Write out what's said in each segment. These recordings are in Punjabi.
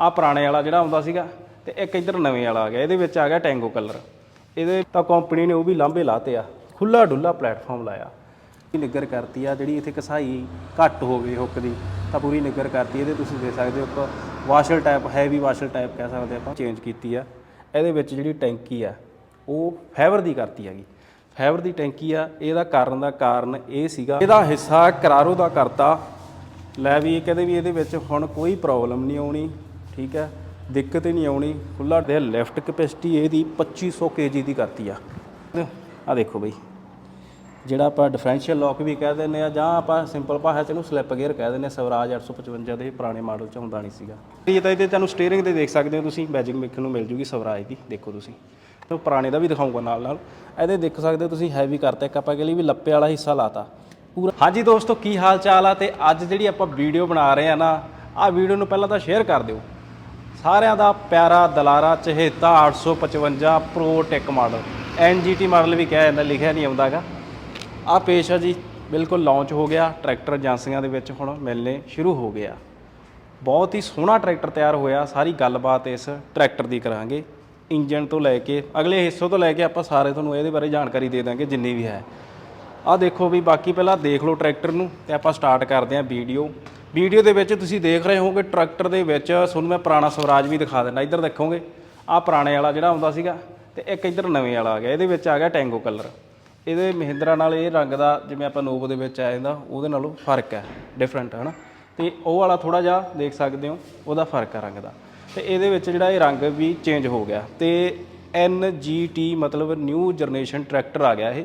ਆ ਪੁਰਾਣੇ ਵਾਲਾ ਜਿਹੜਾ ਆਉਂਦਾ ਸੀਗਾ ਤੇ ਇੱਕ ਇੱਧਰ ਨਵੇਂ ਵਾਲਾ ਆ ਗਿਆ, ਇਹਦੇ ਵਿੱਚ ਆ ਗਿਆ ਟੈਂਗੋ ਕਲਰ ਇਹਦੇ ਤਾਂ ਕੰਪਨੀ ਨੇ ਉਹ ਵੀ ਲਾਂਭੇ ਲਾਤੇ ਆ ਖੁੱਲਾ ਡੁੱਲਾ ਪਲੇਟਫਾਰਮ ਲਾਇਆ। ਇਹ ਨਿੱਗਰ ਕਰਤੀ ਆ, ਜਿਹੜੀ ਇੱਥੇ ਕਸਾਈ ਘੱਟ ਹੋ ਗਈ ਹੁੱਕ ਦੀ, ਤਾਂ ਪੂਰੀ ਨਿੱਗਰ ਕਰਤੀ, ਇਹਦੇ ਤੁਸੀਂ ਦੇ ਸਕਦੇ ਹੋ ਇੱਕ washer type heavy washer type ਕਹਿ ਸਕਦੇ ਆਪਾਂ ਚੇਂਜ ਕੀਤੀ ਆ। ਇਹਦੇ ਵਿੱਚ ਜਿਹੜੀ ਟੈਂਕੀ ਆ, ਉਹ ਫਾਈਬਰ ਦੀ ਕਰਤੀ ਹੈਗੀ। ਫਾਈਬਰ ਦੀ ਟੈਂਕੀ ਆ, ਇਹਦਾ ਕਾਰਨ ਦਾ ਕਾਰਨ ਇਹ ਸੀਗਾ, ਇਹਦਾ ਹਿੱਸਾ ਕਰਾਰੋ ਦਾ ਕਰਤਾ। ਲੈ ਵੀ ਕਹਿੰਦੇ ਵੀ ਇਹਦੇ ਵਿੱਚ ਹੁਣ ਕੋਈ ਪ੍ਰੋਬਲਮ ਨਹੀਂ ਆਉਣੀ। ਠੀਕ ਹੈ? ਦਿੱਕਤ ਹੀ ਨਹੀਂ ਆਉਣੀ। ਖੁੱਲਾ ਦੇ ਲੈਫਟ ਕਪੈਸਿਟੀ ਇਹਦੀ 2500 ਕੇਜੀ ਦੀ ਕਰਤੀ ਆ। ਆ ਦੇਖੋ ਬਈ। ਜਿਹੜਾ ਆਪਾਂ ਡਿਫਰੈਂਸ਼ੀਅਲ ਲੌਕ ਵੀ ਕਹਿ ਦਿੰਦੇ ਆ, ਜਾਂ ਆਪਾਂ ਸਿੰਪਲ ਭਾਸ਼ਾ ਚ ਇਹਨੂੰ ਸਲਿੱਪ ਗੇਅਰ ਕਹਿ ਦਿੰਦੇ ਆ, ਸਵਰਾਜ 855 ਦੇ ਪੁਰਾਣੇ ਮਾਡਲ ਚ ਹੁੰਦਾ ਨਹੀਂ ਸੀਗਾ। ਇਹ ਤਾਂ ਇਹਦੇ ਤੁਹਾਨੂੰ ਸਟੀਅਰਿੰਗ ਤੇ ਦੇਖ ਸਕਦੇ ਹੋ ਤੁਸੀਂ ਮੈਜਿਕ ਵੇਖਣ ਨੂੰ ਮਿਲ ਜੂਗੀ ਸਵਰਾਜ ਦੀ, ਦੇਖੋ ਤੁਸੀਂ। ਤੇ ਪੁਰਾਣੇ ਦਾ ਵੀ ਦਿਖਾਉਂਗਾ ਨਾਲ ਨਾਲ। ਇਹਦੇ ਦੇਖ ਸਕਦੇ ਹੋ ਤੁਸੀਂ ਹੈਵੀ ਕਰਤਾ। ਇੱਕ ਆਪਾਂ ਕਹ ਲਈ ਵੀ ਲੱਪੇ ਵਾਲਾ ਹਿੱਸਾ ਲਾਤਾ। ਪੂਰਾ ਹਾਂਜੀ ਦੋਸਤੋ, ਕੀ ਹਾਲ ਚਾਲ ਆ? ਤੇ ਅੱਜ ਜਿਹੜੀ ਆਪਾਂ ਵੀਡੀਓ ਬਣਾ ਰਹੇ ਆ ਨਾ, ਆਹ ਵੀਡੀਓ ਨੂੰ ਪਹਿਲਾਂ ਤਾਂ ਸ਼ੇਅਰ ਕਰ ਦਿਓ। ਸਾਰਿਆਂ ਦਾ ਪਿਆਰਾ ਦਲਾਰਾ, ਚਹੇਤਾ 855 Pro Tech model NGT model ਵੀ ਕਿਹਾ ਜਾਂਦਾ, ਲਿਖਿਆ ਨਹੀਂ ਆਉਂਦਾਗਾ ਆ ਪੇਸ਼ ਆ ਜੀ, ਬਿਲਕੁਲ ਲਾਂਚ ਹੋ ਗਿਆ ਟਰੈਕਟਰ ਏਜੰਸੀਆਂ ਦੇ ਵਿੱਚ ਹੁਣ ਮਿਲਨੇ ਸ਼ੁਰੂ ਹੋ ਗਿਆ ਬਹੁਤ ਹੀ ਸੋਹਣਾ ਟਰੈਕਟਰ ਤਿਆਰ ਹੋਇਆ, ਸਾਰੀ ਗੱਲਬਾਤ ਇਸ ਟਰੈਕਟਰ ਦੀ ਕਰਾਂਗੇ। ਇੰਜਨ ਤੋਂ ਲੈ ਕੇ, ਅਗਲੇ ਹਿੱਸੇ ਤੋਂ ਲੈ ਕੇ ਆਪਾਂ ਸਾਰੇ ਤੁਹਾਨੂੰ ਇਹਦੇ ਬਾਰੇ ਜਾਣਕਾਰੀ ਦੇ ਦਾਂਗੇ, ਜਿੰਨੀ ਵੀ ਹੈ। ਆ ਦੇਖੋ ਵੀ ਬਾਕੀ ਪਹਿਲਾਂ ਦੇਖ ਲਓ ਟਰੈਕਟਰ ਨੂੰ, ਤੇ ਆਪਾਂ ਸਟਾਰਟ ਕਰਦੇ ਹਾਂ ਵੀਡੀਓ ਵੀਡੀਓ ਦੇ ਵਿੱਚ ਤੁਸੀਂ ਦੇਖ ਰਹੇ ਹੋਗੇ ਟਰੈਕਟਰ ਦੇ ਵਿੱਚ, ਤੁਹਾਨੂੰ ਮੈਂ ਪੁਰਾਣਾ ਸਵਰਾਜ ਵੀ ਦਿਖਾ ਦਿੰਦਾ, ਇੱਧਰ ਦੇਖੋਗੇ ਆ ਪੁਰਾਣੇ ਵਾਲਾ ਜਿਹੜਾ ਆਉਂਦਾ ਸੀਗਾ ਤੇ ਇੱਕ ਇੱਧਰ ਨਵੇਂ ਵਾਲਾ ਆ ਗਿਆ, ਇਹਦੇ ਵਿੱਚ ਆ ਗਿਆ ਟੈਂਗੋ ਕਲਰ ਇਹਦੇ ਮਹਿੰਦਰਾ ਨਾਲ ਇਹ ਰੰਗ ਦਾ ਜਿਵੇਂ ਆਪਾਂ ਨੋਵੋ ਦੇ ਵਿੱਚ ਆ ਜਾਂਦਾ, ਉਹਦੇ ਨਾਲੋਂ ਫ਼ਰਕ ਹੈ ਡਿਫਰੈਂਟ ਹੈ ਨਾ। ਤੇ ਉਹ ਵਾਲਾ ਥੋੜਾ ਜਿਹਾ ਦੇਖ ਸਕਦੇ ਹੋ, ਉਹਦਾ ਫ਼ਰਕ ਹੈ ਰੰਗ ਦਾ। ਤੇ ਇਹਦੇ ਵਿੱਚ ਜਿਹੜਾ ਇਹ ਰੰਗ ਵੀ ਚੇਂਜ ਹੋ ਗਿਆ ਤੇ NGT ਮਤਲਬ ਨਿਊ ਜਨਰੇਸ਼ਨ ਟਰੈਕਟਰ ਆ ਗਿਆ ਇਹ।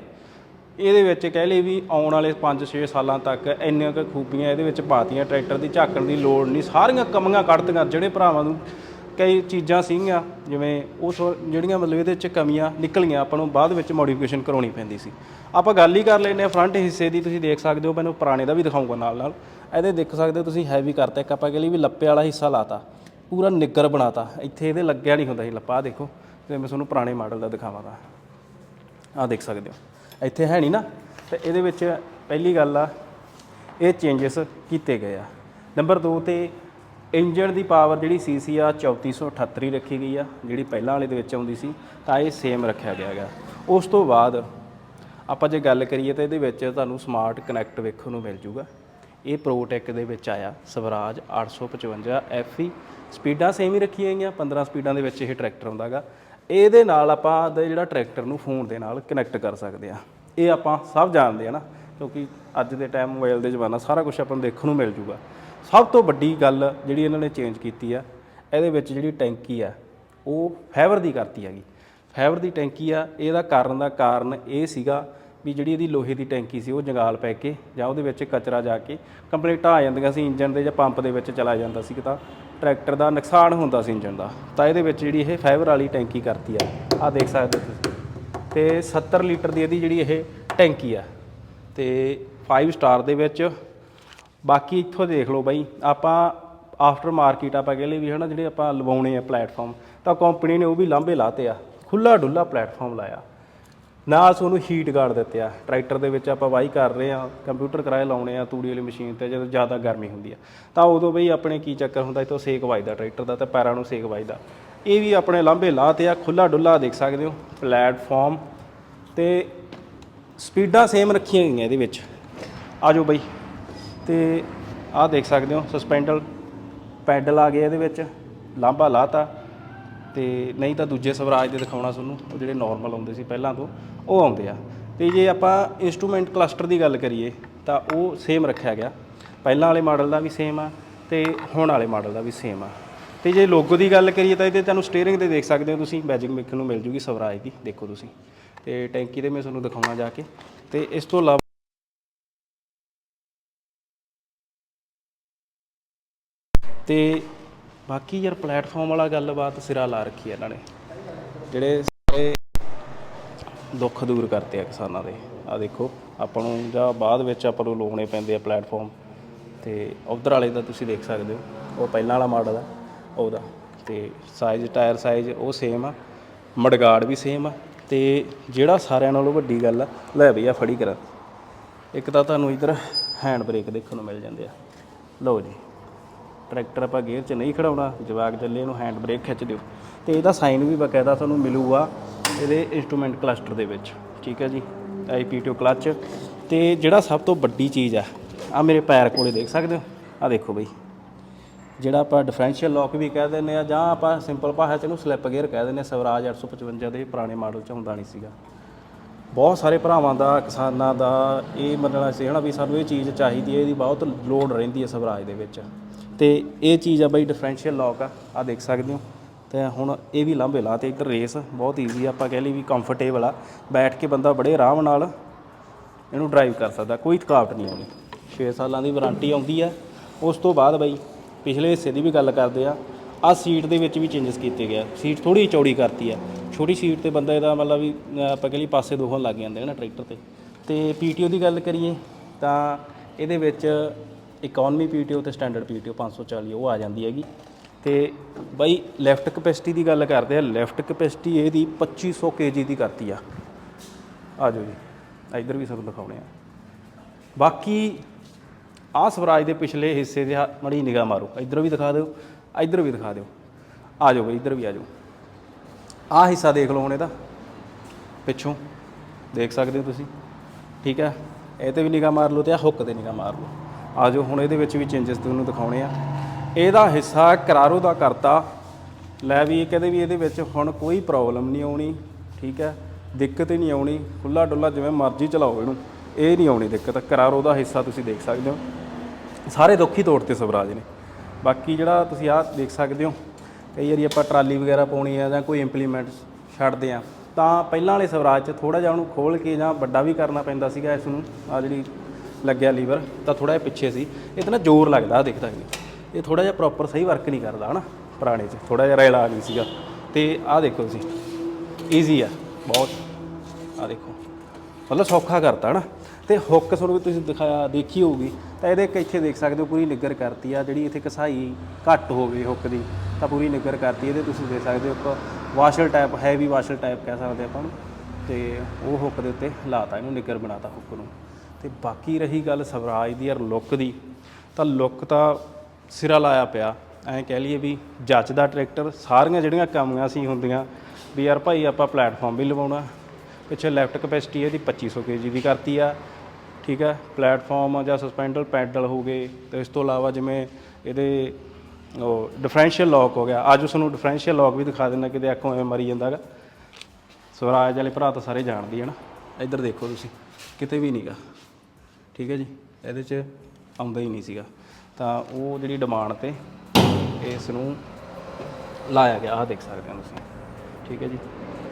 ਇਹਦੇ ਵਿੱਚ ਕਹਿ ਲਈ ਵੀ ਆਉਣ ਵਾਲੇ 5-6 ਸਾਲਾਂ ਤੱਕ ਇੰਨੀਆਂ ਕੁ ਖੂਬੀਆਂ ਇਹਦੇ ਵਿੱਚ ਪਾਤੀਆਂ, ਟਰੈਕਟਰ ਦੀ ਝਾਕਣ ਦੀ ਲੋੜ ਨਹੀਂ, ਸਾਰੀਆਂ ਕਮੀਆਂ ਕੱਢਤੀਆਂ ਜਿਹੜੇ ਭਰਾਵਾਂ ਨੂੰ ਕਈ ਚੀਜ਼ਾਂ ਸੀਗੀਆਂ, ਜਿਵੇਂ ਉਹ ਸੋ- ਜਿਹੜੀਆਂ ਮਤਲਬ ਇਹਦੇ ਵਿੱਚ ਕਮੀਆਂ ਨਿਕਲੀਆਂ, ਆਪਾਂ ਨੂੰ ਬਾਅਦ ਵਿੱਚ ਮੋਡੀਫਿਕੇਸ਼ਨ ਕਰਾਉਣੀ ਪੈਂਦੀ ਸੀ। ਆਪਾਂ ਗੱਲ ਹੀ ਕਰ ਲੈਂਦੇ ਆ ਫਰੰਟ ਹਿੱਸੇ ਦੀ, ਤੁਸੀਂ ਦੇਖ ਸਕਦੇ ਹੋ, ਮੈਨੂੰ ਪੁਰਾਣੇ ਦਾ ਵੀ ਦਿਖਾਉਂਗਾ ਨਾਲ ਨਾਲ ਇਹਦੇ ਦੇਖ ਸਕਦੇ ਹੋ ਤੁਸੀਂ ਹੈਵੀ ਕਰਤਾ, ਇੱਕ ਆਪਾਂ ਕਹਿ ਲਈ ਵੀ ਲੱਪੇ ਵਾਲਾ ਹਿੱਸਾ ਲਾਤਾ, ਪੂਰਾ ਨਿੱਗਰ ਬਣਾਤਾ, ਇੱਥੇ ਇਹਦੇ ਲੱਗਿਆ ਨਹੀਂ ਹੁੰਦਾ ਸੀ ਲੱਪਾ ਦੇਖੋ, ਤੇ ਮੈਂ ਤੁਹਾਨੂੰ ਪੁਰਾਣੇ ਮਾਡਲ ਦਾ ਦਿਖਾਵਾਂਗਾ ਆਹ ਦੇਖ ਸਕਦੇ ਹੋ। ਇੱਥੇ ਹੈ ਨਹੀਂ ਨਾ। ਤੇ ਇਹਦੇ ਵਿੱਚ ਪਹਿਲੀ ਗੱਲ ਆ, ਇਹ ਚੇਂਜਸ ਕੀਤੇ ਗਏ ਆ। ਨੰਬਰ 2 ਤੇ ਇੰਜਨ ਦੀ ਪਾਵਰ ਜਿਹੜੀ ਸੀਸੀ ਆ 3438 ਰੱਖੀ ਗਈ ਆ, ਜਿਹੜੀ ਪਹਿਲਾਂ ਵਾਲੇ ਦੇ ਵਿੱਚ ਆਉਂਦੀ ਸੀ, ਤਾਂ ਇਹ ਸੇਮ ਰੱਖਿਆ ਗਿਆ ਹੈਗਾ। ਉਸ ਤੋਂ ਬਾਅਦ ਆਪਾਂ ਜੇ ਗੱਲ ਕਰੀਏ ਤਾਂ ਇਹਦੇ ਵਿੱਚ ਤੁਹਾਨੂੰ ਸਮਾਰਟ ਕਨੈਕਟ ਵੇਖਣ ਨੂੰ ਮਿਲ ਜੂਗਾ। ਇਹ ਪ੍ਰੋਟੈਕ ਦੇ ਵਿੱਚ ਆਇਆ, ਸਵਰਾਜ 855 FE ਸਪੀਡਾਂ ਸੇਮ ਹੀ ਰੱਖੀਆਂ ਗਈਆਂ 15 ਸਪੀਡਾਂ ਦੇ ਵਿੱਚ ਇਹ ਟਰੈਕਟਰ ਆਉਂਦਾਗਾ ਇਹਦੇ ਨਾਲ ਆਪਾਂ ਦਾ ਜਿਹੜਾ ਟਰੈਕਟਰ ਨੂੰ ਫੋਨ ਦੇ ਨਾਲ ਕਨੈਕਟ ਕਰ ਸਕਦੇ ਆ ਇਹ ਆਪਾਂ ਸਭ ਜਾਣਦੇ ਆ ਨਾ, ਕਿਉਂਕਿ ਅੱਜ ਦੇ ਟਾਈਮ ਮੋਬਾਈਲ ਦੇ ਜ਼ਮਾਨਾ ਸਾਰਾ ਕੁਝ ਆਪਾਂ ਨੂੰ ਦੇਖਣ ਨੂੰ ਮਿਲ ਜੂਗਾ। ਸਭ ਤੋਂ ਵੱਡੀ ਗੱਲ ਜਿਹੜੀ ਇਹਨਾਂ ਨੇ ਚੇਂਜ ਕੀਤੀ ਆ, ਇਹਦੇ ਵਿੱਚ ਜਿਹੜੀ ਟੈਂਕੀ ਆ, ਉਹ ਫਾਈਬਰ ਦੀ ਕਰਤੀ ਹੈਗੀ। ਫਾਈਬਰ ਦੀ ਟੈਂਕੀ ਆ, ਇਹਦਾ ਕਾਰਨ ਦਾ ਕਾਰਨ ਇਹ ਸੀਗਾ ਵੀ ਜਿਹੜੀ ਇਹਦੀ ਲੋਹੇ ਦੀ ਟੈਂਕੀ ਸੀ, ਉਹ ਜੰਗਾਲ ਪੈ ਕੇ ਜਾਂ ਉਹਦੇ ਵਿੱਚ ਕਚਰਾ ਜਾ ਕੇ ਕੰਪਲੀਟਾਂ ਆ ਜਾਂਦੀਆਂ ਸੀ ਇੰਜਨ ਦੇ ਜਾਂ ਪੰਪ ਦੇ ਵਿੱਚ ਚਲਾ ਜਾਂਦਾ ਸੀ ਤਾਂ ਟਰੈਕਟਰ ਦਾ ਨੁਕਸਾਨ ਹੁੰਦਾ ਸੀ ਇੰਜਨ ਦਾ। ਤਾਂ ਇਹਦੇ ਵਿੱਚ ਜਿਹੜੀ ਇਹ ਫਾਈਬਰ ਵਾਲੀ ਟੈਂਕੀ ਕਰਤੀ ਆ ਆ ਦੇਖ ਸਕਦੇ ਤੁਸੀਂ। ਤੇ 70 ਲੀਟਰ ਦੀ ਇਹਦੀ ਜਿਹੜੀ ਇਹ ਟੈਂਕੀ ਆ, ਤੇ 5 ਸਟਾਰ ਦੇ ਵਿੱਚ। ਬਾਕੀ ਇੱਥੋਂ ਦੇਖ ਲਓ ਬਾਈ, ਆਪਾਂ ਆਫਟਰ ਮਾਰਕੀਟ ਆਪਾਂ ਕਹਿੰਦੇ ਵੀ ਹਨਾ, ਜਿਹੜੇ ਆਪਾਂ ਲਵਾਉਣੇ ਆ ਪਲੇਟਫਾਰਮ ਤਾਂ ਕੰਪਨੀ ਨੇ ਉਹ ਵੀ ਲਾਂਭੇ ਲਾਤੇ ਆ। ਖੁੱਲਾ ਡੁੱਲਾ ਪਲੇਟਫਾਰਮ ਲਾਇਆ। ਨਾਲ ਉਹਨੂੰ ਹੀਟ ਗਾਰਡ ਦਿੱਤੇ ਆ। ਟਰੈਕਟਰ ਦੇ ਵਿੱਚ ਆਪਾਂ ਵਾਹੀ ਕਰ ਰਹੇ ਆ ਕੰਪਿਊਟਰ ਕਿਰਾਏ ਲਾਉਣੇ ਆ, ਤੂੜੀ ਵਾਲੀ ਮਸ਼ੀਨ ਤੇ ਜਦੋਂ ਜ਼ਿਆਦਾ ਗਰਮੀ ਹੁੰਦੀ ਆ। ਤਾਂ ਉਦੋਂ ਬਈ ਆਪਣੇ ਕੀ ਚੱਕਰ ਹੁੰਦਾ ਇਤੋਂ ਸੇਕ ਵੱਜਦਾ ਟਰੈਕਟਰ ਦਾ ਤੇ ਪੈਰਾਂ ਨੂੰ ਸੇਕ ਵੱਜਦਾ। ਇਹ ਵੀ ਆਪਣੇ ਲਾਂਭੇ ਲਾਤੇ ਆ ਖੁੱਲਾ ਡੁੱਲਾ ਦੇਖ ਸਕਦੇ ਹੋ ਪਲੇਟਫਾਰਮ ਤੇ ਸਪੀਡਾਂ ਸੇਮ ਰੱਖੀਆਂ ਗਈਆਂ ਇਹਦੇ ਵਿੱਚ। ਆਜੋ ਬਈ। ਤੇ ਆਹ ਦੇਖ ਸਕਦੇ ਹੋ ਸਸਪੈਂਡਲ ਪੈਡਲ ਆ ਗਏ ਇਹਦੇ ਵਿੱਚ, ਲਾਂਭਾ ਲਾਤਾ। ਤੇ ਨਹੀਂ ਤਾਂ ਦੂਜੇ ਸਵਰਾਜ ਦੇ ਦਿਖਾਉਣਾ ਤੁਹਾਨੂੰ, ਉਹ ਜਿਹੜੇ ਨਾਰਮਲ ਆਉਂਦੇ ਸੀ ਪਹਿਲਾਂ ਤੋਂ, ਉਹ ਆਉਂਦੇ ਆ। ਤੇ ਜੇ ਆਪਾਂ ਇਨਸਟਰੂਮੈਂਟ ਕਲਸਟਰ ਦੀ ਗੱਲ ਕਰੀਏ, ਤਾਂ ਉਹ ਸੇਮ ਰੱਖਿਆ ਗਿਆ। ਪਹਿਲਾਂ ਵਾਲੇ ਮਾਡਲ ਦਾ ਵੀ ਸੇਮ ਆ ਤੇ ਹੁਣ ਵਾਲੇ ਮਾਡਲ ਦਾ ਵੀ ਸੇਮ ਆ। ਤੇ ਜੇ ਲੋਗੋ ਦੀ ਗੱਲ ਕਰੀਏ ਤਾਂ ਇਹਦੇ ਤੁਹਾਨੂੰ ਸਟੀਅਰਿੰਗ ਤੇ ਦੇਖ ਸਕਦੇ ਹੋ ਤੁਸੀਂ ਮੈਜਿਕ ਵੇਖਣ ਨੂੰ ਮਿਲ ਜੂਗੀ ਸਵਰਾਜ ਦੀ, ਦੇਖੋ ਤੁਸੀਂ। ਤੇ ਟੈਂਕੀ ਤੇ ਮੈਂ ਤੁਹਾਨੂੰ ਦਿਖਾਉਣਾ ਜਾ ਕੇ। ਤੇ ਇਸ ਤੋਂ ਇਲਾਵਾ ਤੇ ਬਾਕੀ ਯਾਰ ਪਲੇਟਫਾਰਮ ਵਾਲਾ ਗੱਲਬਾਤ ਸਿਰਾ ਲਾ ਰੱਖੀ ਹੈ ਇਹਨਾਂ ਨੇ। ਜਿਹੜੇ ਸਾਰੇ ਦੁੱਖ ਦੂਰ ਕਰਤੇ ਆ ਕਿਸਾਨਾਂ ਦੇ। ਆ ਦੇਖੋ, ਆਪਾਂ ਨੂੰ ਜਾਂ ਬਾਅਦ ਵਿੱਚ ਆਪਾਂ ਨੂੰ ਲਾਉਣੇ ਪੈਂਦੇ ਆ ਪਲੇਟਫਾਰਮ। ਤੇ ਉਧਰ ਵਾਲੇ ਦਾ ਤੁਸੀਂ ਦੇਖ ਸਕਦੇ ਹੋ, ਉਹ ਪਹਿਲਾਂ ਵਾਲਾ ਮਾਡਲ ਆ, ਉਹਦਾ। ਤੇ ਸਾਈਜ਼ ਟਾਇਰ ਸਾਈਜ਼ ਉਹ ਸੇਮ ਆ ਮੜਗਾੜ ਵੀ ਸੇਮ ਆ। ਤੇ ਜਿਹੜਾ ਸਾਰਿਆਂ ਨਾਲੋਂ ਵੱਡੀ ਗੱਲ ਆ, ਲੈ ਬਈ ਆ ਫੜੀ ਕਰਾਂ। ਇੱਕ ਤਾਂ ਤੁਹਾਨੂੰ ਇਧਰ ਹੈਂਡ ਬ੍ਰੇਕ ਦੇਖਣ ਨੂੰ ਮਿਲ ਜਾਂਦੇ ਆ। ਲਓ ਜੀ। ਟਰੈਕਟਰ ਆਪਾਂ ਗੇਅਰ 'ਚ ਨਹੀਂ ਖੜਾਉਣਾ ਜਵਾਕ ਚੱਲੇ ਇਹਨੂੰ ਹੈਂਡ ਬ੍ਰੇਕ ਖਿੱਚ ਦਿਓ। ਤੇ ਇਹਦਾ ਸਾਈਨ ਵੀ ਬਕਾਇਦਾ ਤੁਹਾਨੂੰ ਮਿਲੂਗਾ ਇਹਦੇ ਇਨਸਟਰੂਮੈਂਟ ਕਲਸਟਰ ਦੇ ਵਿੱਚ, ਠੀਕ ਹੈ ਜੀ? ਆਈਪੀਟੀਓ ਕਲਚ ਤੇ ਜਿਹੜਾ ਸਭ ਤੋਂ ਵੱਡੀ ਚੀਜ਼ ਆ ਆ ਮੇਰੇ ਪੈਰ ਕੋਲੇ ਦੇਖ ਸਕਦੇ ਹੋ? ਆ ਦੇਖੋ ਬਈ। ਜਿਹੜਾ ਆਪਾਂ ਡਿਫਰੈਂਸ਼ੀਅਲ ਲੌਕ ਵੀ ਕਹਿ ਦਿੰਦੇ ਆ, ਜਾਂ ਆਪਾਂ ਸਿੰਪਲ ਭਾਸ਼ਾ ਚ ਇਹਨੂੰ ਸਲਿੱਪ ਗੇਅਰ ਕਹਿ ਦਿੰਦੇ ਆ, ਸਵਰਾਜ 855 ਦੇ ਪੁਰਾਣੇ ਮਾਡਲ ਚ ਹੁੰਦਾ ਨਹੀਂ ਸੀਗਾ। ਬਹੁਤ ਸਾਰੇ ਭਰਾਵਾਂ ਦਾ, ਕਿਸਾਨਾਂ ਦਾ ਇਹ ਮੰਨਣਾ ਸੀ ਹਨਾ ਵੀ ਸਾਨੂੰ ਇਹ ਚੀਜ਼ ਚਾਹੀਦੀ ਹੈ, ਇਹਦੀ ਬਹੁਤ ਲੋੜ ਰਹਿੰਦੀ ਹੈ ਸਵਰਾਜ ਦੇ ਵਿੱਚ। ਤੇ ਇਹ ਚੀਜ਼ ਆ ਬਈ ਡਿਫਰੈਂਸ਼ੀਅਲ ਲੌਕ ਆ ਆ ਦੇਖ ਸਕਦੇ ਹੋ। ਤੇ ਹੁਣ ਇਹ ਵੀ ਲਾਂਭੇ ਲਾ ਤੇ ਇੱਧਰ ਰੇਸ ਬਹੁਤ ਈਜ਼ੀ ਆਪਾਂ ਕਹਿ ਲਈ ਵੀ ਕੰਫਰਟੇਬਲ ਆ। ਬੈਠ ਕੇ ਬੰਦਾ ਬੜੇ ਆਰਾਮ ਨਾਲ ਇਹਨੂੰ ਡਰਾਈਵ ਕਰ ਸਕਦਾ, ਕੋਈ ਥਕਾਵਟ ਨਹੀਂ ਆਉਣੀ 6 ਸਾਲਾਂ ਦੀ ਵਾਰੰਟੀ ਆਉਂਦੀ ਆ। ਉਸ ਤੋਂ ਬਾਅਦ ਬਈ ਪਿਛਲੇ ਹਿੱਸੇ ਦੀ ਵੀ ਗੱਲ ਕਰਦੇ ਆ ਆ ਸੀਟ ਦੇ ਵਿੱਚ ਵੀ ਚੇਂਜਸ ਕੀਤੇ ਗਿਆ ਸੀਟ ਥੋੜੀ ਚੌੜੀ ਕਰਤੀ ਆ। ਛੋਟੀ ਸੀਟ ਤੇ ਬੰਦਾ ਇਹਦਾ ਮਤਲਬ ਵੀ ਆਪਾਂ ਕਹਿ ਲਈ ਪਾਸੇ ਦੋਹਣ ਲੱਗ ਜਾਂਦੇ ਨੇ ਨਾ ਟਰੈਕਟਰ ਤੇ। ਤੇ ਪੀਟੀਓ ਦੀ ਗੱਲ ਕਰੀਏ ਤਾਂ ਇਹਦੇ ਵਿੱਚ ਇਕਨੋਮੀ ਪੀਟੀਓ ਤੇ ਸਟੈਂਡਰਡ ਪੀਟੀਓ 540 ਉਹ ਆ ਜਾਂਦੀ ਹੈਗੀ। ਤੇ ਬਾਈ ਲੈਫਟ ਕਪੈਸਿਟੀ ਦੀ ਗੱਲ ਕਰਦੇ ਆ ਲੈਫਟ ਕਪੈਸਿਟੀ ਇਹਦੀ 2500 ਕੇਜੀ ਦੀ ਕਰਤੀ ਆ। ਆ ਜਾਓ ਜੀ ਇੱਧਰ ਵੀ ਤੁਹਾਨੂੰ ਦਿਖਾਉਣੇ ਆ। ਬਾਕੀ ਆਹ ਸਵਰਾਜ ਦੇ ਪਿਛਲੇ ਹਿੱਸੇ ਦੇ ਮੜੀ ਨਿਗਾਹ ਮਾਰੋ, ਇੱਧਰ ਵੀ ਦਿਖਾ ਦਿਓ, ਇੱਧਰ ਵੀ ਦਿਖਾ ਦਿਓ। ਆ ਜਾਓ ਬਈ, ਇੱਧਰ ਵੀ ਆ ਜਾਓ। ਆਹ ਹਿੱਸਾ ਦੇਖ ਲਓ ਹੁਣ ਇਹਦਾ, ਪਿੱਛੋਂ, ਦੇਖ ਸਕਦੇ ਹੋ ਤੁਸੀਂ। ਠੀਕ ਹੈ, ਇਹ ਤੇ ਵੀ ਨਿਗਾਹ ਮਾਰ ਲਓ ਤੇ ਆ ਹੁੱਕ ਤੇ ਨਿਗਾਹ ਮਾਰ ਲਓ। ਆ ਜਾਓ ਹੁਣ ਇਹਦੇ ਵਿੱਚ ਵੀ ਚੇਂਜਸ ਤੁਹਾਨੂੰ ਦਿਖਾਉਣੇ ਆ। ਇਹਦਾ ਹਿੱਸਾ ਕਰਾਰੋ ਦਾ ਕਰਤਾ। ਲੈ ਵੀ ਇਹ ਕਹਿੰਦੇ ਵੀ ਇਹਦੇ ਵਿੱਚ ਹੁਣ ਕੋਈ ਪ੍ਰੋਬਲਮ ਨਹੀਂ ਆਉਣੀ, ਠੀਕ ਹੈ? ਦਿੱਕਤ ਹੀ ਨਹੀਂ ਆਉਣੀ। ਖੁੱਲਾ ਡੁੱਲਾ ਜਿਵੇਂ ਮਰਜ਼ੀ ਚਲਾਓ ਇਹਨੂੰ। ਇਹ ਨਹੀਂ ਆਉਣੀ ਦਿੱਕਤ। ਕਰਾਰੋ ਦਾ ਹਿੱਸਾ ਤੁਸੀਂ ਦੇਖ ਸਕਦੇ ਹੋ। ਸਾਰੇ ਦੁੱਖੀ ਤੌਰ 'ਤੇ ਸਵਰਾਜ ਨੇ। ਬਾਕੀ ਜਿਹੜਾ ਤੁਸੀਂ ਆਹ ਦੇਖ ਸਕਦੇ ਹੋ, ਕਈ ਵਾਰੀ ਆਪਾਂ ਟਰਾਲੀ ਵਗੈਰਾ ਪਾਉਣੀ ਆ ਜਾਂ ਕੋਈ ਇੰਪਲੀਮੈਂਟ ਛੱਡਦੇ ਆ, ਤਾਂ ਪਹਿਲਾਂ ਵਾਲੇ ਸਵਰਾਜ 'ਚ ਥੋੜਾ ਜਿਹਾ ਉਹਨੂੰ ਖੋਲ ਕੇ ਜਾਂ ਵੱਡਾ ਵੀ ਕਰਨਾ ਪੈਂਦਾ ਸੀਗਾ ਇਸ ਨੂੰ। ਆ ਜਿਹੜੀ ਲੱਗਿਆ ਲੀਵਰ, ਤਾਂ ਥੋੜਾ ਜਿਹਾ ਪਿੱਛੇ ਸੀ। ਇਹ ਤਾਂ ਨਾ ਜ਼ੋਰ ਲੱਗਦਾ, ਆਹ ਦੇਖਦਾ ਜੀ ਇਹ ਥੋੜਾ ਜਿਹਾ ਪ੍ਰੋਪਰ ਸਹੀ ਵਰਕ ਨਹੀਂ ਕਰਦਾ, ਹਨਾ, ਪੁਰਾਣੇ 'ਚ। ਥੋੜਾ ਜਿਹਾ ਰੈਲਾ ਆ ਗਈ ਸੀਗਾ। ਤੇ ਆਹ ਦੇਖੋ ਤੁਸੀਂ। ਈਜ਼ੀ ਆ, ਬਹੁਤ। ਆ ਦੇਖੋ। ਮਤਲਬ ਸੌਖਾ ਕਰਤਾ, ਹਨਾ। ਤੇ ਹੁੱਕ ਤੁਹਾਨੂੰ ਵੀ ਤੁਸੀਂ ਦਿਖਾਇਆ ਦੇਖੀ ਹੋਊਗੀ। ਤਾਂ ਇਹਦੇ ਇੱਕ ਇੱਥੇ ਦੇਖ ਸਕਦੇ ਹੋ, ਪੂਰੀ ਨਿੱਗਰ ਕਰਤੀ ਆ, ਜਿਹੜੀ ਇੱਥੇ ਕਸਾਈ ਘੱਟ ਹੋ ਗਈ ਹੁੱਕ ਦੀ, ਤਾਂ ਪੂਰੀ ਨਿੱਗਰ ਕਰਤੀ। ਇਹਦੇ ਤੁਸੀਂ ਦੇਖ ਸਕਦੇ ਹੋ, ਇੱਕ washer type heavy washer type ਕਹਿ ਸਕਦੇ ਆਪਾਂ ਨੂੰ। ਤੇ ਉਹ ਹੁੱਕ ਦੇ ਉੱਤੇ ਲਾਤਾ ਇਹਨੂੰ, ਨਿੱਗਰ ਬਣਾਤਾ ਹੁੱਕ ਨੂੰ। ਤੇ ਬਾਕੀ ਰਹੀ ਗੱਲ ਸਵਰਾਜ ਦੀ ਯਾਰ ਲੁੱਕ ਦੀ, ਤਾਂ ਲੁੱਕ ਤਾਂ ਸਿਰਾ ਲਾਇਆ ਪਿਆ। ਐਂ ਕਹਿ ਲਈਏ ਵੀ ਜੱਚਦਾ ਟਰੈਕਟਰ, ਸਾਰੀਆਂ ਜਿਹੜੀਆਂ ਕਮੀਆਂ ਸੀ ਹੁੰਦੀਆਂ, ਵੀ ਯਾਰ ਭਾਈ ਆਪਾਂ ਪਲੇਟਫਾਰਮ ਵੀ ਲਵਾਉਣਾ। ਪਿੱਛੇ ਲੈਫਟ ਕਪੈਸਿਟੀ ਇਹਦੀ 2500 ਕੇਜੀ ਦੀ ਕਰਤੀ ਆ। ਠੀਕ ਹੈ ਪਲੇਟਫਾਰਮ ਜਾਂ ਸਸਪੈਂਡਰ ਪੈਡਲ ਹੋ ਗਏ, ਤੇ ਇਸ ਤੋਂ ਇਲਾਵਾ ਜਿਵੇਂ ਇਹਦੇ ਉਹ ਡਿਫਰੈਂਸ਼ੀਅਲ ਲੌਕ ਹੋ ਗਿਆ। ਅੱਜ ਉਸ ਨੂੰ ਡਿਫਰੈਂਸ਼ੀਅਲ ਲੌਕ ਵੀ ਦਿਖਾ ਦਿੰਦਾ, ਕਿਤੇ ਅੱਖੋਂ ਐਵੇਂ ਮਰੀ ਜਾਂਦਾਗਾ ਸਵਰਾਜ ਵਾਲੇ ਭਰਾ ਤਾਂ ਸਾਰੇ ਜਾਣਦੇ ਆ ਨਾ। ਇੱਧਰ ਦੇਖੋ ਤੁਸੀਂ, ਕਿਤੇ ਵੀ ਨਹੀਂਗਾ ਠੀਕ ਹੈ ਜੀ, ਇਹਦੇ 'ਚ ਆਉਂਦਾ ਹੀ ਨਹੀਂ ਸੀਗਾ। ਤਾਂ ਉਹ ਜਿਹੜੀ ਡਿਮਾਂਡ ਤੇ ਇਸ ਨੂੰ ਲਾਇਆ ਗਿਆ, ਆਹ ਦੇਖ ਸਕਦੇ ਹੋ ਤੁਸੀਂ। ਠੀਕ ਹੈ ਜੀ,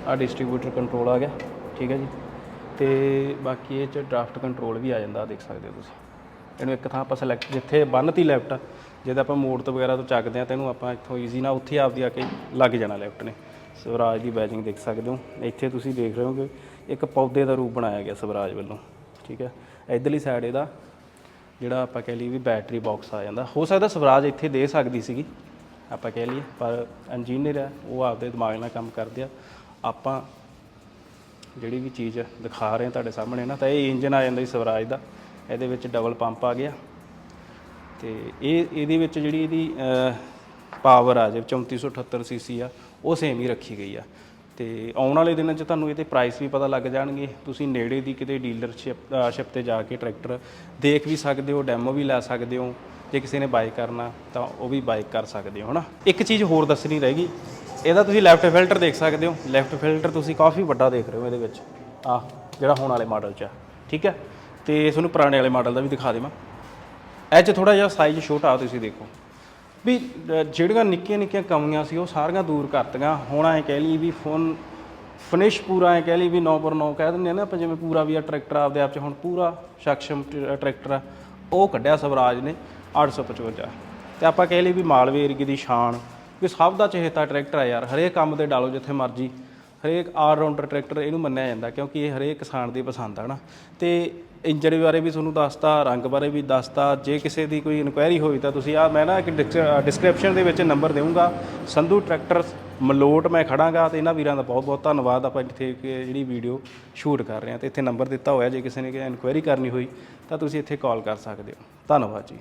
ਆਹ ਡਿਸਟ੍ਰੀਬਿਊਟਰ ਕੰਟਰੋਲ ਆ ਗਿਆ, ਠੀਕ ਹੈ ਜੀ। ਤੇ ਬਾਕੀ ਇਹ ਚ ਡਰਾਫਟ ਕੰਟਰੋਲ ਵੀ ਆ ਜਾਂਦਾ, ਆਹ ਦੇਖ ਸਕਦੇ ਹੋ ਤੁਸੀਂ। ਇਹਨੂੰ ਇੱਕ ਥਾਂ ਆਪਾਂ ਸਿਲੈਕਟ ਜਿੱਥੇ ਬੰਨਤੀ ਲੈਫਟ ਜਦ ਆਪਾਂ ਮੋੜ ਤੋਂ ਵਗੈਰਾ ਤੋਂ ਚੱਕਦੇ ਆ ਤੈਨੂੰ ਆਪਾਂ ਇੱਥੋਂ ਈਜ਼ੀ ਨਾਲ ਉੱਥੇ ਆਪਦੀ ਆ ਕੇ ਲੱਗ ਜਾਣਾ ਲੈਫਟ ਨੇ। ਸਵਰਾਜ ਦੀ ਬੈਜਿੰਗ ਦੇਖ ਸਕਦੇ ਹੋ। ਇੱਥੇ ਤੁਸੀਂ ਦੇਖ ਰਹੇ ਹੋ ਕਿ ਇੱਕ ਪੌਦੇ ਦਾ ਰੂਪ ਬਣਾਇਆ ਗਿਆ ਸਵਰਾਜ ਵੱਲੋਂ। ਠੀਕ ਹੈ? ਇਧਰਲੀ ਸਾਈਡ ਇਹਦਾ, ਜਿਹੜਾ ਆਪਾਂ ਕਹਿ ਲਈਏ ਵੀ ਬੈਟਰੀ ਬਾਕਸ ਆ ਜਾਂਦਾ। ਹੋ ਸਕਦਾ ਸਵਰਾਜ ਇੱਥੇ ਦੇ ਸਕਦੀ ਸੀਗੀ, ਆਪਾਂ ਕਹਿ ਲਈਏ, ਪਰ ਇੰਜੀਨੀਅਰ ਆ ਉਹ ਆਪਦੇ ਦਿਮਾਗ ਨਾਲ ਕੰਮ ਕਰਦੇ ਆ। ਆਪਾਂ ਜਿਹੜੀ ਵੀ ਚੀਜ਼ ਦਿਖਾ ਰਹੇ ਹਾਂ ਤੁਹਾਡੇ ਸਾਹਮਣੇ ਨਾ, ਤਾਂ ਇਹ ਇੰਜਨ ਆ ਜਾਂਦਾ ਜੀ ਸਵਰਾਜ ਦਾ। ਇਹਦੇ ਵਿੱਚ ਡਬਲ ਪੰਪ ਆ ਗਿਆ। ਤੇ ਇਹ, ਇਹਦੇ ਵਿੱਚ ਜਿਹੜੀ ਇਹਦੀ ਪਾਵਰ ਆ, ਜੇ 3478 ਸੀਸੀ ਆ, ਉਹ ਸੇਮ ਹੀ ਰੱਖੀ ਗਈ ਆ। ਤੇ ਆਉਣ ਵਾਲੇ ਦਿਨਾਂ 'ਚ ਤੁਹਾਨੂੰ ਇਹਦੇ ਪ੍ਰਾਈਸ ਵੀ ਪਤਾ ਲੱਗ ਜਾਣਗੇ। ਤੁਸੀਂ ਨੇੜੇ ਦੀ ਕਿਤੇ ਡੀਲਰਸ਼ਿਪ ਸ਼ਿਪ ਤੇ ਜਾ ਕੇ ਟਰੈਕਟਰ ਦੇਖ ਵੀ ਸਕਦੇ ਹੋ ਡੈਮੋ ਵੀ ਲੈ ਸਕਦੇ ਹੋ। ਜੇ ਕਿਸੇ ਨੇ ਬਾਈ ਕਰਨਾ, ਤਾਂ ਉਹ ਵੀ ਬਾਈ ਕਰ ਸਕਦੇ ਹੋ, ਹਨਾ? ਇੱਕ ਚੀਜ਼ ਹੋਰ ਦੱਸਣੀ ਰਹਿ ਗਈ। ਇਹਦਾ ਤੁਸੀਂ ਲੈਫਟ ਫਿਲਟਰ ਦੇਖ ਸਕਦੇ ਹੋ। ਲੈਫਟ ਫਿਲਟਰ ਤੁਸੀਂ ਕਾਫੀ ਵੱਡਾ ਦੇਖ ਰਹੇ ਹੋ ਇਹਦੇ ਵਿੱਚ। ਆ ਜਿਹੜਾ ਹੁਣ ਵਾਲੇ ਮਾਡਲ 'ਚ ਆ, ਠੀਕ ਹੈ? ਤੇ ਤੁਹਾਨੂੰ ਪੁਰਾਣੇ ਵਾਲੇ ਮਾਡਲ ਦਾ ਵੀ ਦਿਖਾ ਦੇਵਾਂ। ਇਹ 'ਚ ਥੋੜਾ ਜਿਹਾ ਸਾਈਜ਼ ਛੋਟਾ ਤੁਸੀਂ ਦੇਖੋ। ਵੀ ਜਿਹੜੀਆਂ ਨਿੱਕੀਆਂ ਨਿੱਕੀਆਂ ਕਮੀਆਂ ਸੀ, ਉਹ ਸਾਰੀਆਂ ਦੂਰ ਕਰਤੀਆਂ। ਹੁਣ ਐ ਕਹਿ ਲਈ ਵੀ ਫੋਨ ਫਿਨਿਸ਼ ਪੂਰਾ ਐ ਕਹਿ ਲਈ ਵੀ 9x9 ਕਹਿ ਦਿੰਦੇ ਆ ਨਾ, ਆਪਾਂ ਜਿਵੇਂ ਪੂਰਾ ਵੀ ਆ ਟਰੈਕਟਰ ਆਪਦੇ ਆਪ 'ਚ, ਹੁਣ ਪੂਰਾ ਸક્ષਮ ਟਰੈਕਟਰ ਆ, ਉਹ ਕੱਢਿਆ ਸਵਰਾਜ ਨੇ 855 ਤੇ ਆਪਾਂ ਕਹਿ ਲਈ ਵੀ ਮਾਲਵੇ ਏਰੀਏ ਦੀ ਸ਼ਾਨ, ਵੀ ਸਭ ਦਾ ਚਹੇਤਾ ਟਰੈਕਟਰ ਆ ਯਾਰ, ਹਰੇਕ ਕੰਮ ਤੇ ਡਾਲੋ ਜਿੱਥੇ ਮਰਜ਼ੀ। ਹਰੇਕ ਆਲ ਰਾਊਂਡਰ ਟਰੈਕਟਰ ਇਹਨੂੰ ਮੰਨਿਆ ਜਾਂਦਾ, ਕਿਉਂਕਿ ਇਹ ਹਰੇਕ ਕਿਸਾਨ ਦੀ ਪਸੰਦ ਆ ਨਾ। ਤੇ ਇੰਜਣ ਬਾਰੇ ਵੀ ਤੁਹਾਨੂੰ ਦੱਸਤਾ, ਰੰਗ ਬਾਰੇ ਵੀ ਦੱਸਤਾ। ਜੇ ਕਿਸੇ ਦੀ ਕੋਈ ਇਨਕੁਆਇਰੀ ਹੋਈ ਤਾਂ ਤੁਸੀਂ ਆ ਮੈਂ ਨਾ ਇੱਕ ਡਿਸਕ੍ਰਿਪਸ਼ਨ ਦੇ ਵਿੱਚ ਨੰਬਰ ਦੇਵਾਂਗਾ ਸੰਧੂ ਟਰੈਕਟਰ ਮਲੋਟ ਮੈਂ ਖੜਾਂਗਾ ਤੇ ਇਹਨਾਂ ਵੀਰਾਂ ਦਾ ਬਹੁਤ ਬਹੁਤ ਧੰਨਵਾਦ। ਆਪਾਂ ਇੱਥੇ ਇੱਕ ਜਿਹੜੀ ਵੀਡੀਓ ਸ਼ੂਟ ਕਰ ਰਹੇ ਹਾਂ ਤੇ ਇੱਥੇ ਨੰਬਰ ਦਿੱਤਾ ਹੋਇਆ, ਜੇ ਕਿਸੇ ਨੇ ਇਨਕੁਆਇਰੀ ਕਰਨੀ ਹੋਈ ਤਾਂ ਤੁਸੀਂ ਇੱਥੇ ਕਾਲ ਕਰ ਸਕਦੇ ਹੋ। ਧੰਨਵਾਦ ਜੀ।